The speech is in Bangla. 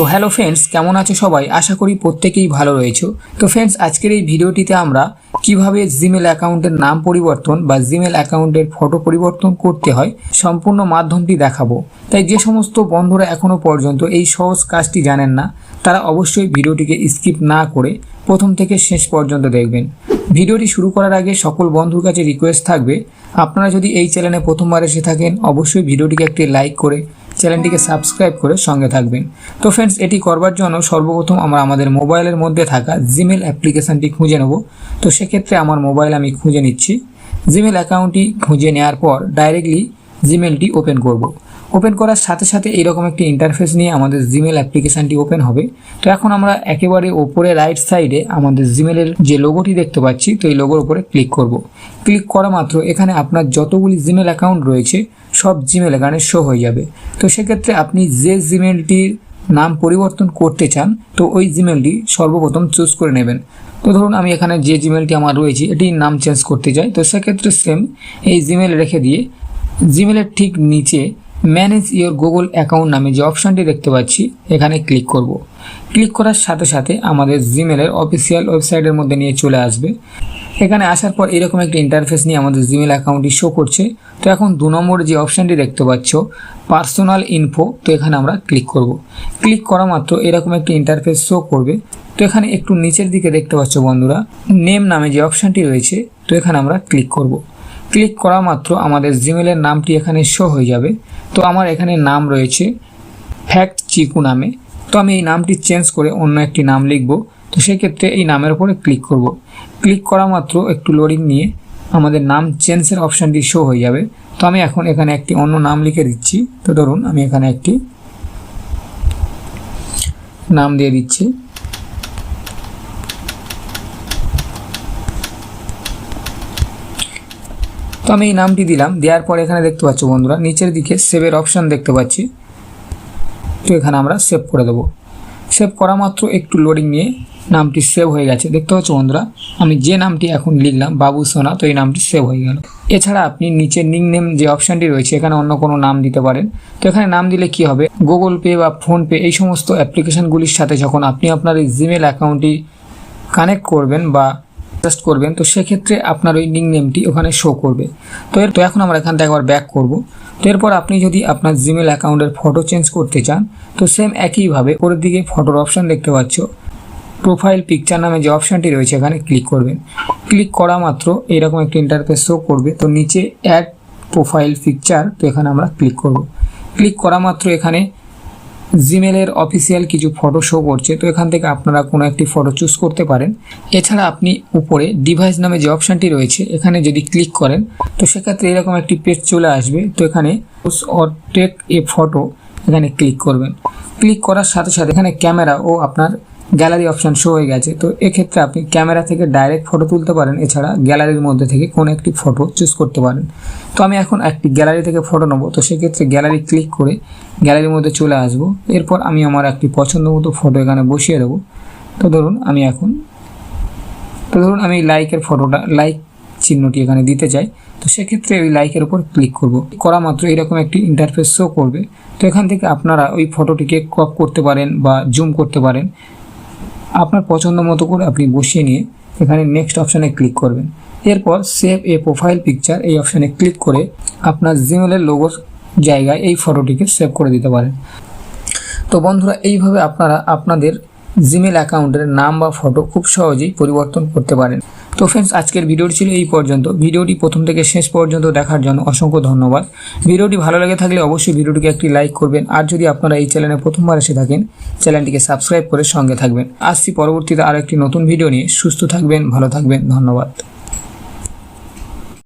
তো হ্যালো ফ্রেন্ডস কেমন আছো সবাই? আশা করি প্রত্যেকেই ভালো রয়েছো। তো ফ্রেন্ডস আজকের এই ভিডিওটিতে আমরা কীভাবে জিমেল অ্যাকাউন্টের নাম পরিবর্তন বা জিমেল অ্যাকাউন্টের ফটো পরিবর্তন করতে হয় সম্পূর্ণ মাধ্যমটি দেখাবো। তাই যে সমস্ত বন্ধুরা এখনও পর্যন্ত এই সহজ কাজটি জানেন না, তারা অবশ্যই ভিডিওটিকে স্কিপ না করে প্রথম থেকে শেষ পর্যন্ত দেখবেন। ভিডিওটি শুরু করার আগে সকল বন্ধুর কাছে রিকোয়েস্ট থাকবে, আপনারা যদি এই চ্যানেলে প্রথমবার এসে থাকেন, অবশ্যই ভিডিওটিকে একটি লাইক করে চ্যানেলটিকে সাবস্ক্রাইব করে সঙ্গে থাকবেন। তো ফ্রেন্ডস এটি করবার জন্য সর্বপ্রথম আমরা আমাদের মোবাইলের মধ্যে থাকা জিমেল অ্যাপ্লিকেশনটি খুঁজে নেব। তো সেক্ষেত্রে আমার মোবাইল আমি খুঁজে নিচ্ছি। জিমেল অ্যাকাউন্টটি খুঁজে নেওয়ার পর ডাইরেক্টলি জিমেলটি ওপেন করব। ওপেন করার সাথে সাথে এরকম একটি ইন্টারফেস নিয়ে আমাদের জিমেল অ্যাপ্লিকেশনটি ওপেন হবে। তো এখন আমরা একেবারে ওপরে রাইট সাইডে আমাদের জিমেলের যে লোগোটি দেখতে পাচ্ছি, তো এই লোগোর উপরে ক্লিক করব। ক্লিক করা মাত্র এখানে আপনার যতগুলি জিমেল অ্যাকাউন্ট রয়েছে, সব জিমেল এখানে শো হয়ে যাবে। তো সেক্ষেত্রে আপনি যে জিমেলটির নাম পরিবর্তন করতে চান, তো ওই জিমেলটি সর্বপ্রথম চুজ করে নেবেন। তো ধরুন আমি এখানে যে জিমেলটি আমার রয়েছে, এটির নাম চেঞ্জ করতে চাই, তো সেক্ষেত্রে সেম এই জিমেল রেখে দিয়ে জিমেলের ঠিক নিচে ম্যানেজ ইওর গুগল অ্যাকাউন্ট নামে যে অপশানটি দেখতে পাচ্ছি, এখানে ক্লিক করব। ক্লিক করার সাথে সাথে আমাদের জিমেলের অফিসিয়াল ওয়েবসাইটের মধ্যে নিয়ে চলে আসবে। এখানে আসার পর এরকম একটি ইন্টারফেস নিয়ে আমাদের জিমেল অ্যাকাউন্টটি শো করছে। তো এখন দু নম্বর যে অপশানটি দেখতে পাচ্ছ পার্সোনাল ইনফো তো এখানে আমরা ক্লিক করব। ক্লিক করা মাত্র এরকম একটি ইন্টারফেস শো করবে। তো এখানে একটু নিচের দিকে দেখতে পাচ্ছ বন্ধুরা নেম নামে যে অপশানটি রয়েছে, তো এখানে আমরা ক্লিক করব। ক্লিক করা মাত্র আমাদের জিমেলের নামটি এখানে শো হয়ে যাবে। তো আমার এখানে নাম রয়েছে ফ্যাক্ট চিকু নামে। তো আমি এই নামটি চেঞ্জ করে অন্য একটি নাম লিখব। তো সেক্ষেত্রে এই নামের উপরে ক্লিক করব। ক্লিক করা মাত্র একটু লোডিং নিয়ে আমাদের নাম চেঞ্জের অপশানটি শো হয়ে যাবে। তো আমি এখন এখানে একটি অন্য নাম লিখে দিচ্ছি। তো ধরুন আমি এখানে একটি নাম দিয়ে দিচ্ছি। তো আমি এই নামটি দিলাম, দেওয়ার পর এখানে দেখতে পাচ্ছ বন্ধুরা, নিচের দিকে সেভের অপশান দেখতে পাচ্ছি। তো এখানে আমরা সেভ করে দেবো। সেভ করা মাত্র একটু লোডিং নিয়ে নামটি সেভ হয়ে গেছে। দেখতে পাচ্ছ বন্ধুরা, আমি যে নামটি এখন লিখলাম, বাবু সোনা, তো এই নামটি সেভ হয়ে গেল। এছাড়া আপনি নিচের নিক নেম যে অপশানটি রয়েছে, এখানে অন্য কোনো নাম দিতে পারেন। তো এখানে নাম দিলে কি হবে? গুগল পে বা ফোনপে এই সমস্ত অ্যাপ্লিকেশনগুলির সাথে যখন আপনি আপনার এই জিমেল অ্যাকাউন্টটি কানেক্ট করবেন বা জাস্ট করবেন, তো সেক্ষেত্রে আপনার ওই নিক নেমটি ওখানে শো করবে। তো এর তো এখন আমরা এখান থেকে একবার ব্যাক করব। তো এরপর আপনি যদি আপনার জিমেল অ্যাকাউন্টের ফটো চেঞ্জ করতে চান, তো সেম একইভাবে ওপরের দিকে ফটোর অপশান দেখতে পাচ্ছ। প্রোফাইল পিকচার নামে যে অপশানটি রয়েছে, এখানে ক্লিক করবেন। ক্লিক করা মাত্র এরকম একটি ইন্টারফেস শো করবে। তো নিচে অ্যাড প্রোফাইল পিকচার তো এখানে আমরা ক্লিক করব। ক্লিক করা মাত্র এখানে জিমেলের অফিসিয়াল কিছু ফটো শো করছে, তো এখান থেকে আপনারা কোনো একটি ফটো চুজ করতে পারেন। এছাড়া আপনি উপরে ডিভাইস নামে যে অপশানটি রয়েছে, এখানে যদি ক্লিক করেন, তো সেক্ষেত্রে এরকম একটি পেজ চলে আসবে। তো এখানে টেক এ ফটো এখানে ক্লিক করবেন। ক্লিক করার সাথে সাথে এখানে ক্যামেরা ও আপনার গ্যালারি অপশান শো হয়ে গেছে। তো এক্ষেত্রে আপনি ক্যামেরা থেকে ডাইরেক্ট ফটো তুলতে পারেন। এছাড়া গ্যালারির মধ্যে থেকে কোনো একটি ফটো চুজ করতে পারেন। তো আমি এখন একটি গ্যালারি থেকে ফটো নেব। তো সেক্ষেত্রে গ্যালারি ক্লিক করে গ্যালারির মধ্যে চলে আসব। এরপর আমি আমার একটি পছন্দ মতো ফটো এখানে বসিয়ে দেবো। তো ধরুন আমি এখন, তো ধরুন আমি লাইকের ফটোটা লাইক চিহ্নটি এখানে দিতে চাই। তো সেক্ষেত্রে ওই লাইকের উপর ক্লিক করব। করা মাত্র এরকম একটি ইন্টারফেস শো করবে। তো এখান থেকে আপনারা ওই ফটোটিকে ক্রপ করতে পারেন বা জুম করতে পারেন। আপনার পছন্দ মতো করে আপনি বসিয়ে নিয়ে এখানে নেক্সট অপশানে ক্লিক করবেন। এরপর সেভ এ প্রোফাইল পিকচার এই অপশানে ক্লিক করে আপনার জিমেলের লোগোর জায়গায় এই ফটোটিকে সেভ করে দিতে পারেন। তো বন্ধুরা, এইভাবে আপনারা আপনাদের জিমেল অ্যাকাউন্টের নাম বা ফটো খুব সহজেই পরিবর্তন করতে পারেন। তো ফ্রেন্ডস আজকের ভিডিওটি ছিল এই পর্যন্ত। ভিডিওটি প্রথম থেকে শেষ পর্যন্ত দেখার জন্য অসংখ্য ধন্যবাদ। ভিডিওটি ভালো লেগে থাকলে অবশ্যই ভিডিওটিকে একটি লাইক করবেন। আর যদি আপনারা এই চ্যানেলে প্রথমবার এসে থাকেন চ্যানেলটিকে সাবস্ক্রাইব করে সঙ্গে থাকবেন। আসছি পরবর্তীতে আরও একটি নতুন ভিডিও নিয়ে। সুস্থ থাকবেন, ভালো থাকবেন। ধন্যবাদ।